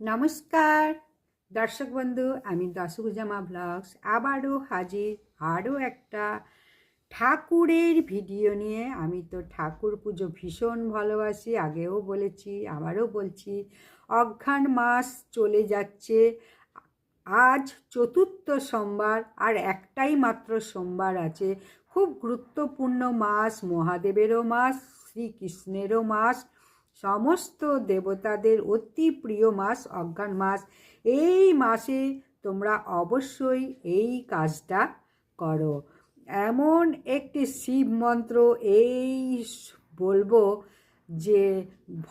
নমস্কার। দর্শক বন্ধু, আমি দশগুজামা ব্লগস। আবারও হাজির, আরও একটা ঠাকুরের ভিডিও নিয়ে। আমি তো ঠাকুর পুজো ভীষণ ভালোবাসি, আগেও বলেছি, আবারও বলছি, অঘ্রাণ মাস চলে যাচ্ছে। আজ চতুর্থ সোমবার, আর একটাই মাত্র সোমবার আছে। খুব গুরুত্বপূর্ণ মাস, মহাদেবেরও মাস, শ্রীকৃষ্ণেরও মাস। সমস্ত দেবতাদের অতি প্রিয় মাস, অজ্ঞান মাস। এই মাসে তোমরা অবশ্যই এই কাজটা করো। এমন একটি শিব মন্ত্র এই বলব যে,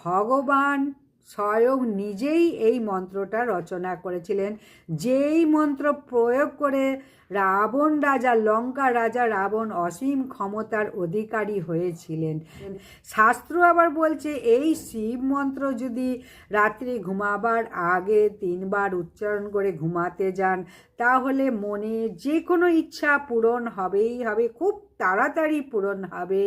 ভগবান স্বয়ং নিজেই এই মন্ত্রটা রচনা করেছিলেন। যেই মন্ত্র প্রয়োগ করে রাবণ রাজা, লঙ্কা রাজা, রাবণ অসীম ক্ষমতার অধিকারী হয়েছিলেন। শাস্ত্র আবার বলছে, এই শিব মন্ত্র যদি রাত্রি ঘুমাবার আগে তিনবার উচ্চারণ করে ঘুমাতে যান, তাহলে মনে যে কোনো ইচ্ছা পূরণ হবেই হবে। খুব তাড়াতাড়ি পূরণ হবে।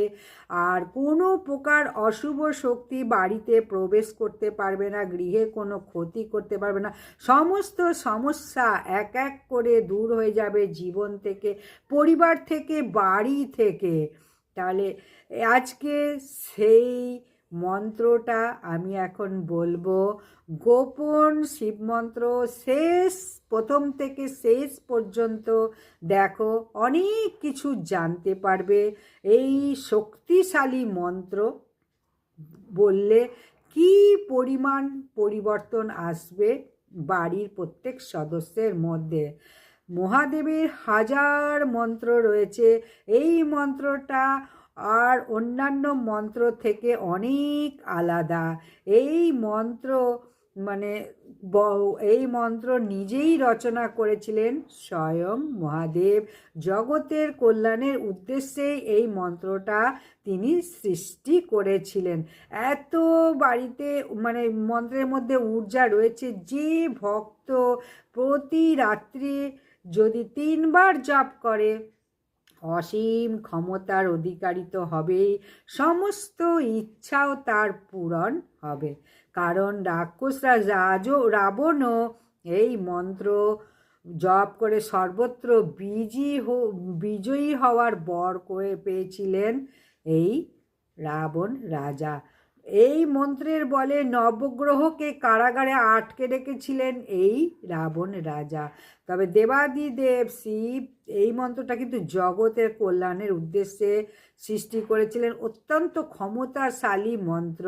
আর কোনো প্রকার অশুভ শক্তি বাড়িতে প্রবেশ করতে পারবে না, গৃহে কোনো ক্ষতি করতে পারবে না। সমস্ত সমস্যা এক এক করে দূর হয়ে যাবে জীবন থেকে, পরিবার থেকে, বাড়ি থেকে। তাহলে আজকে সেই মন্ত্রটা আমি এখন বলব, গোপন শিব মন্ত্র শেষ, প্রথম থেকে শেষ পর্যন্ত দেখো, অনেক কিছু জানতে পারবে। এই শক্তিশালী মন্ত্র বললে কি পরিমাণ পরিবর্তন আসবে বাড়ির প্রত্যেক সদস্যের মধ্যে? মহাদেবের হাজার মন্ত্র রয়েছে। এই মন্ত্রটা আর অন্যান্য মন্ত্র থেকে অনেক আলাদা। এই মন্ত্র মানে এই মন্ত্র নিজেই রচনা করেছিলেন স্বয়ং মহাদেব। জগতের কল্যাণের উদ্দেশ্যেই এই মন্ত্রটা তিনি সৃষ্টি করেছিলেন। এত বাড়িতে মানে মন্ত্রের মধ্যে ঊর্জা রয়েছে, যে ভক্ত প্রতি রাত্রি যদি তিনবার জপ করে অসীম ক্ষমতার অধিকারী তো হবেই, সমস্ত ইচ্ছাও তার পূরণ হবে। কারণ রাক্ষসরা রাজও রাবণও এই মন্ত্র জপ করে সর্বত্র বিজি হ- বিজয়ী হওয়ার বর করে পেয়েছিলেন এই রাবণ রাজা। এই মন্ত্রের বলে নবগ্রহকে কারাগারে আটকে রেখেছিলেন এই রাবণ রাজা। তবে দেবাদিদেব শিব এই মন্ত্রটা কিন্তু জগতের কল্যাণের উদ্দেশ্যে সৃষ্টি করেছিলেন। অত্যন্ত ক্ষমতাশালী মন্ত্র।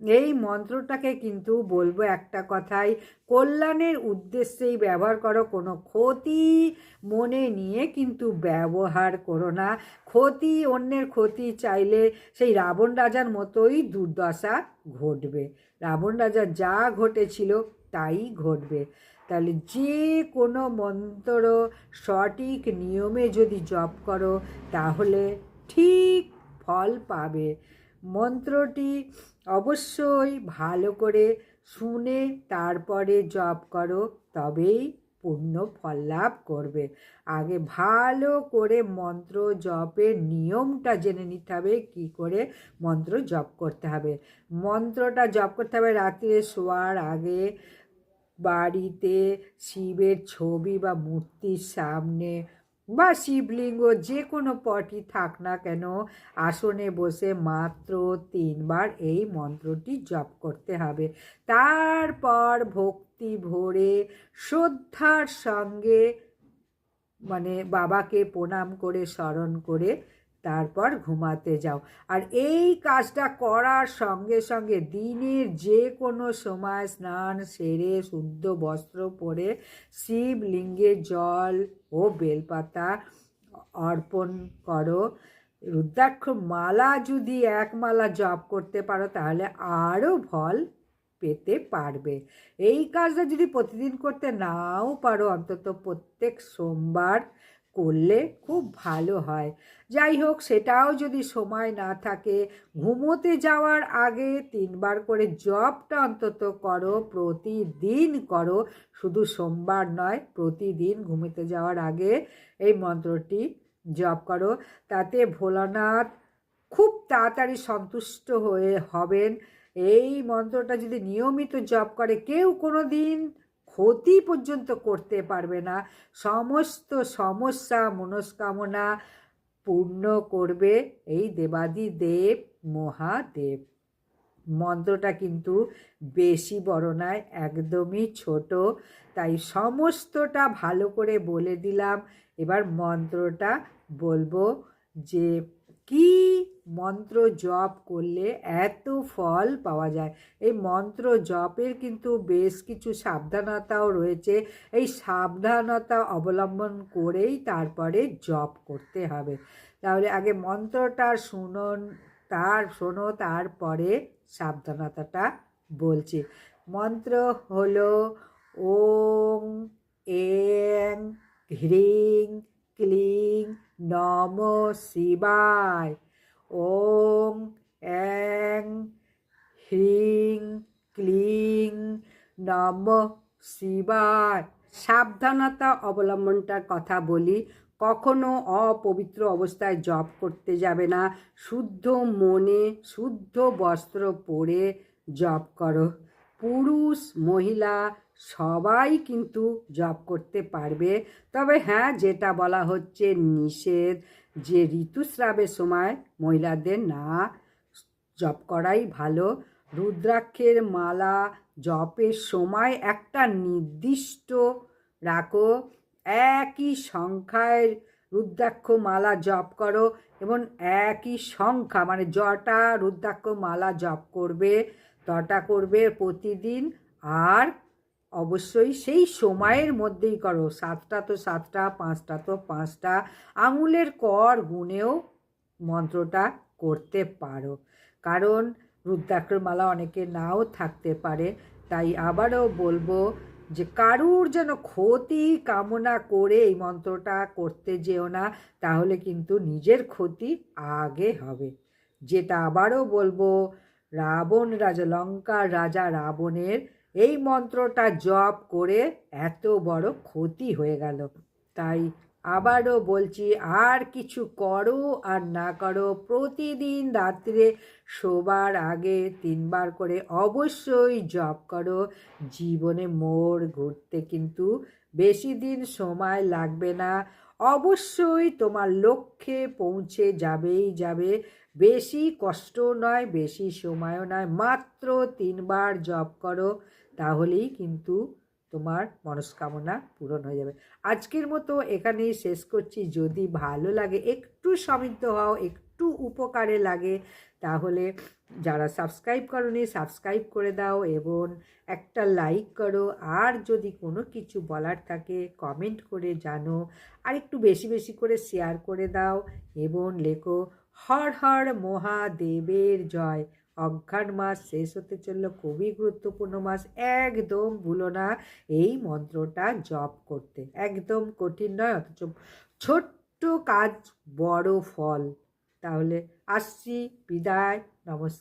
এই মন্ত্রটাকে কিন্তু বলব একটা কথাই, কল্যাণের উদ্দেশ্যেই ব্যবহার করো, কোনো ক্ষতি মনে নিয়ে কিন্তু ব্যবহার করো না। ক্ষতি, অন্যের ক্ষতি চাইলে সেই রাবণ রাজার মতোই দুর্দশা ঘটবে। রাবণ রাজার যা ঘটেছিল তাই ঘটবে। তাহলে যে কোনো মন্ত্র সঠিক নিয়মে যদি জপ করো, তাহলে ঠিক ফল পাবে। মন্ত্রটি অবশ্যই ভালো করে শুনে তারপরে জপ করো, তবেই পূর্ণ ফল লাভ করবে। আগে ভালো করে মন্ত্র জপের নিয়মটা জেনে নিতে হবে, কী করে মন্ত্র জপ করতে হবে। মন্ত্রটা জপ করতে হবে রাত্রে শোয়ার আগে বাড়িতে শিবের ছবি বা মূর্তির সামনে বা শিবলিঙ্গ যে কোনো পটই থাক না কেন, আসনে বসে মাত্র তিনবার এই মন্ত্রটি জপ করতে হবে। তারপর ভক্তি ভরে শ্রদ্ধার সঙ্গে মানে বাবাকে প্রণাম করে, স্মরণ করে তারপর ঘুমাতে যাও। আর এই কাজটা করার সঙ্গে সঙ্গে দিনের যে কোনো সময় স্নান, সেরে, শুদ্ধ বস্ত্র পরে শিবলিঙ্গে জল ও বেলপাতা অর্পণ করো। রুদ্রাক্ষ মালা যদি এক মালা জপ করতে পারো, তাহলে আরও ফল পেতে পারবে। এই কাজটা যদি প্রতিদিন করতে নাও পারো, অন্তত প্রত্যেক সোমবার করলে খুব ভালো হয়। যাই হোক, সেটাও যদি সময় না থাকে, ঘুমোতে যাওয়ার আগে তিনবার করে জপটা অন্তত করো, প্রতিদিন করো। শুধু সোমবার নয়, প্রতিদিন ঘুমোতে যাওয়ার আগে এই মন্ত্রটি জপ করো। তাতে ভোলানাথ খুব তাড়াতাড়ি সন্তুষ্ট হয়ে হবেন। এই মন্ত্রটা যদি নিয়মিত জপ করে, কেউ কোনো দিন ক্ষতি পর্যন্ত করতে পারবে না। সমস্ত সমস্যা, মনস্কামনা পূর্ণ করবে এই দেবাদি দেব, মহাদেব। মন্ত্রটা কিন্তু বেশি বড় নয়, একদমই ছোট। তাই সমস্তটা ভালো করে বলে দিলাম। এবার মন্ত্রটা বলব যে কি মন্ত্র জপ করলে এত ফল পাওয়া যায়? এই মন্ত্র জপের কিন্তু বেশ কিছু সাবধানতাও রয়েছে। এই সাবধানতা অবলম্বন করেই তারপরে জপ করতে হবে। তাহলে আগে মন্ত্রটা শুনুন তার, শোনো, তারপরে সাবধানতাটা বলছি। মন্ত্র হলো ওং, এং, হ্রিং, ক্লিং নম শিবায়। ওং এং হ্রিং ক্লিং নম শিবায়। সাবধানতা অবলম্বনটার কথা বলি, কখনো অপবিত্র অবস্থায় জপ করতে যাবে না। শুদ্ধ মনে শুদ্ধ বস্ত্র পরে জপ করো। পুরুষ, মহিলা সবাই কিন্তু জব করতে পারবে। তবে হ্যাঁ যেটা বলা হচ্ছে নিষেধ যে ঋতুস্রাবের সময় মহিলাদের না জব করাই ভালো। রুদ্রাক্ষের মালা জপের সময় একটা নির্দিষ্ট রাখো। একই সংখ্যায় রুদ্রাক্ষ মালা জপ করো এবং একই সংখ্যা মানে জটা রুদ্রাক্ষ মালা জপ করবে, তটা করবে প্রতিদিন। আর অবশ্যই সেই সময়ের মধ্যেই করো। সাতটা তো সাতটা, পাঁচটা তো পাঁচটা। আঙুলের কর গুনেও মন্ত্রটা করতে পারো। কারণ রুদ্রাক্ষর মালা অনেকে নাও থাকতে পারে। তাই আবারও বলব যে কারুর যেন ক্ষতি কামনা করে এই মন্ত্রটা করতে যেও না, তাহলে কিন্তু নিজের ক্ষতি আগে হবে। যেটা আবারও বলব, রাবণ রাজা, লঙ্কার রাজা রাবণের এই মন্ত্রটা জপ করে এত বড় ক্ষতি হয়ে গেল। তাই আবারও বলছি, আর কিছু করো আর না করো, প্রতিদিন রাত্রে শোবার আগে তিনবার করে অবশ্যই জপ করো। জীবনে মোড় ঘুরতে কিন্তু বেশি দিন সময় লাগবে না। অবশ্যই তোমার লক্ষ্যে পৌঁছে যাবেই যাবে। বেশি কষ্ট নয়, বেশি সময়ও নয়, মাত্র তিনবার জপ করো। তাহলেই কিন্তু তোমার মনস্কামনা পূরণ হয়ে যাবে। আজকের মতো এখানেই শেষ করছি। যদি ভালো লাগে, একটু সমৃদ্ধ হও, একটু উপকারে লাগে, তাহলে যারা সাবস্ক্রাইব করনি সাবস্ক্রাইব করে দাও এবং একটা লাইক করো। আর যদি কোনো কিছু বলার থাকে কমেন্ট করে জানো। আর একটু বেশি বেশি করে শেয়ার করে দাও এবং লেখো হর হর মহাদেবের জয়। অজ্ঞান মাস শেষ হতে চলল, খুবই গুরুত্বপূর্ণ মাস। একদম ভুলো না এই মন্ত্রটা জপ করতে। একদম কঠিন নয়, অথচ ছোট্ট কাজ, বড় ফল। তাহলে আসছি, বিদায়, নমস্কার।